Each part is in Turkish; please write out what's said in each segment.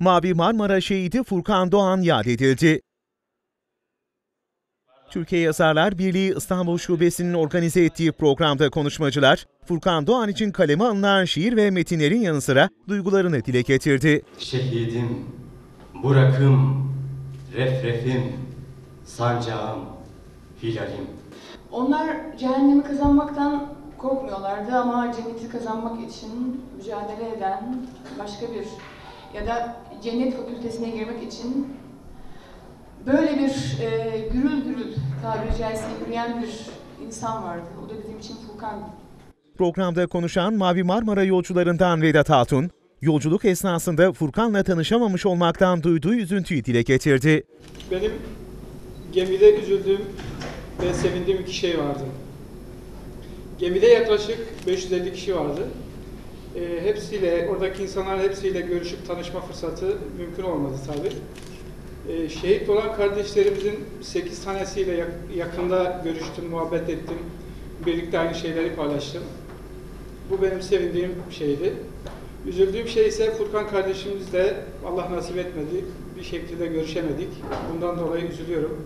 Mavi Marmara şehidi Furkan Doğan yad edildi. Türkiye Yazarlar Birliği İstanbul Şubesi'nin organize ettiği programda konuşmacılar, Furkan Doğan için kaleme alınan şiir ve metinlerin yanı sıra duygularını dile getirdi. Şehidim, Burak'ım, Refref'im, Sancağım, Hilalim. Onlar cehennemi kazanmaktan korkmuyorlardı ama cenneti kazanmak için mücadele eden başka bir ya da cennet fakültesine girmek için böyle bir e, gürül gürül tabiri caizse yürüyen bir insan vardı. O da bizim için Furkan. Programda konuşan Mavi Marmara yolcularından Vedat Hatun, yolculuk esnasında Furkan'la tanışamamış olmaktan duyduğu üzüntüyü dile getirdi. Benim gemide üzüldüğüm ve sevindiğim iki şey vardı. Gemide yaklaşık 550 kişi vardı. Ee, hepsiyle, oradaki insanlar hepsiyle görüşüp tanışma fırsatı mümkün olmadı tabii. Ee, şehit olan kardeşlerimizin 8 tanesiyle yak- yakında görüştüm, muhabbet ettim. Birlikte aynı şeyleri paylaştım. Bu benim sevindiğim şeydi. Üzüldüğüm şey ise Furkan kardeşimizle Allah nasip etmedi. Bir şekilde görüşemedik. Bundan dolayı üzülüyorum.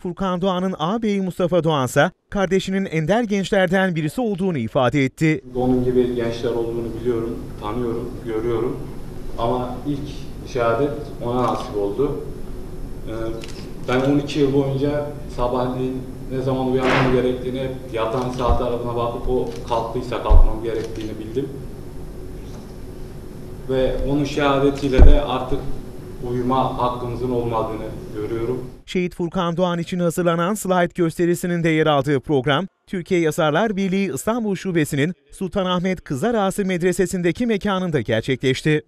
Furkan Doğan'ın ağabeyi Mustafa Doğansa kardeşinin ender gençlerden birisi olduğunu ifade etti. Onun gibi gençler olduğunu biliyorum, tanıyorum, görüyorum. Ama ilk şehadet ona nasip oldu. Ee, Ben 12 yıl boyunca sabahleyin ne zaman uyanmam gerektiğini, yatan saat aralığına bakıp o kalktıysa kalkmam gerektiğini bildim. Ve onun şehadetiyle de artık uyuma hakkımızın olmadığını görüyorum. Şehit Furkan Doğan için hazırlanan slide gösterisinin de yer aldığı program, Türkiye Yazarlar Birliği İstanbul Şubesi'nin Sultanahmet Kızarası Medresesi'ndeki mekanında gerçekleşti.